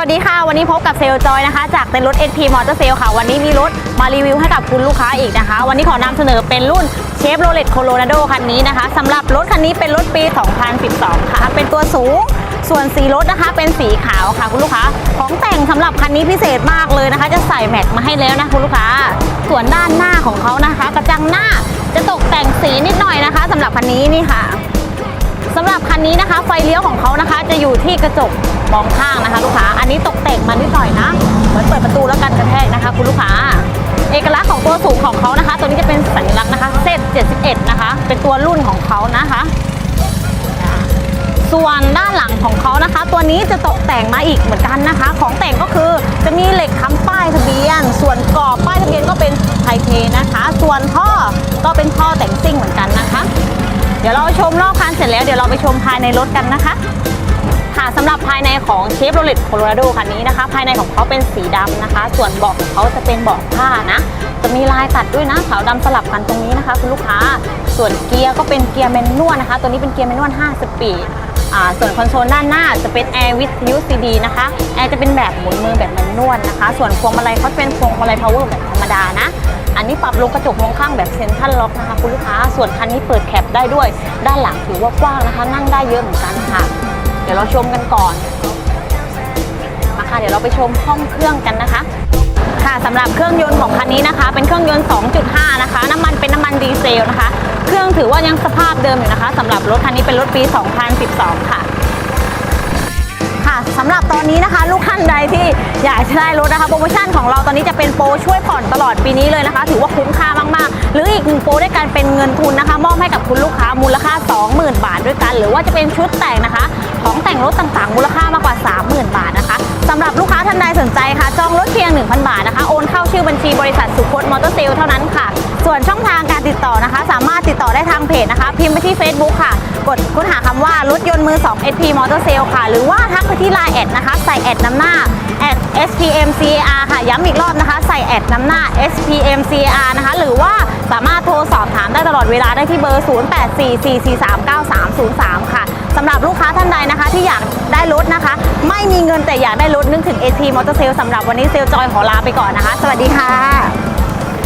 วัสดีค่ะ วันนี้พบกับเซลลจอยนะคะ จากเต็นรถ SP Motor Sale ค่ะ วันนี้มีรถมารีวิวให้กับคุณลูกค้าอีกนะคะ วันนี้ขอนำเสนอเป็นรุ่นเชฟโรเลตโคโลราโดคันนี้นะคะสำหรับรถคันนี้เป็นรถปี 2012 ค่ะ เป็นตัวสูงส่วนสีรถนะคะเป็นสีขาวค่ะคุณลูกค้า ของแต่งสำหรับคันนี้พิเศษมากเลยนะคะ จะใส่แม็กมาให้แล้วนะคุณลูกค้า ส่วนด้านหน้าของเขานะคะ กระจังหน้าจะตกแต่งสีนิดหน่อยนะคะสำหรับคันนี้นี่ค่ะสำหรับคันนี้นะคะ ไฟเลี้ยวของเขานะคะ จะอยู่ที่กระจก มองข้างนะคะ ลูกค้า อันนี้ตกแต่งมานิดหน่อยนะ เหมือนเปิดประตูแล้วกันกระแทกนะคะ คุณลูกค้า เอกลักษณ์ของตัวสูงของเขานะคะ ตัวนี้จะเป็นสัญลักษณ์นะคะเซต71 นะคะ เป็นตัวรุ่นของเขานะคะ ส่วนด้านหลังของเขานะคะ ตัวนี้จะตกแต่งมาอีกเหมือนกันนะคะ ของแต่งก็คือจะมีเหล็กค้ำป้ายทะเบียน ส่วนกรอบป้ายทะเบียนก็เป็นไทเทนะคะ ส่วนท่อก็เป็นท่อแต่งซิ่งเหมือนกันนะคะ เดี๋ยวเราชมรอบคันเสร็จแล้วเดี๋ยวเราไปชมภายในรถกันนะคะ สำหรับภายในของเชฟโรเลตโคโลราโดคันนี้นะคะ ภายในของเขาเป็นสีดำนะคะ ส่วนเบาะของเขาจะเป็นเบาะผ้านะ จะมีลายตัดด้วยนะขาวดำสลับกันตรงนี้นะคะคุณลูกค้า ส่วนเกียร์ก็เป็นเกียร์แมนนวลนะคะ ตัวนี้เป็นเกียร์แมนนวล5สปีดอ่าส่วนคอนโซลด้านหน้าจะเป็นแอร์วิทยุซีดีนะคะ แอร์จะเป็นแบบหมุนมือแบบแมนนวลนะคะ ส่วนพวงมาลัยเขาเป็นพวงมาลัยพาวเวอร์แบบธรรมดานะ อันนี้ปรับลงกระจกมองข้างแบบเซนทรัลล็อกนะคะคุณลูกค้า ส่วนคันนี้เปิดแคปได้ด้วย ด้านหลังถือว่ากว้างนะคะ นั่งได้เยอะเหมือนกันค่ะ ดี๋ยวเราชมกันก่อนมาค่ะเดี๋ยวเราไปชมห้องเครื่องกันนะคะ ค่ะสำหรับเครื่องยนต์ของคันนี้นะคะ เป็นเครื่องยนต์ 2.5 นะคะ น้ำมันเป็นน้ำมันดีเซลนะคะ เครื่องถือว่ายังสภาพเดิมอยู่นะคะสำหรับรถคันนี้เป็นรถปี 2012 ค่ะค่ะสำหรับตอนนี้นะคะ ลูกท่านใดที่อยากจะได้รถนะคะโปรโมชั่นของเราตอนนี้จะเป็นโปรช่วยผ่อนตลอดปีนี้เลยนะคะ ถือว่าคุ้มค่ามากๆ หรือ โปรด้วยการเป็นเงินทุนนะคะ มอบให้กับคุณลูกค้ามูลค่า 20,000 บาทด้วยกัน หรือว่าจะเป็นชุดแต่งนะคะ ของแต่งรถต่างๆ มูลค่ามากกว่า 30,000 บาทนะคะสำหรับลูกค้าท่านใดสนใจค่ะ จองรถเพียง 1,000 บาทนะคะ โอนเข้าชื่อบัญชีบริษัทสุพจน์มอเตอร์เซลเท่านั้นค่ะ ส่วนช่องทางการติดต่อนะคะ สามารถติดต่อได้ทางเพจนะคะ พิมพ์ไปที่ Facebook ค่ะ กดค้นหาคำว่ารถยนต์มือ 2 SP Motor Sale ค่ะ หรือว่าทักไปที่ Line แอดนะคะใส่แอดนำหน้าแอด SPMCAR ค่ะย้ำอีกรอบนะคะ ใส่แอดนำหน้า SPMCAR นะคะหรือ ได้ตลอดเวลาได้ที่เบอร์ 0844439303 ค่ะสำหรับลูกค้าท่านใดนะคะ ที่อยากได้รถนะคะ ไม่มีเงินแต่อยากได้รถนึกถึง SP Motor Sale สำหรับวันนี้เซลลจอยขอลาไปก่อนนะคะ สวัสดีค่ะ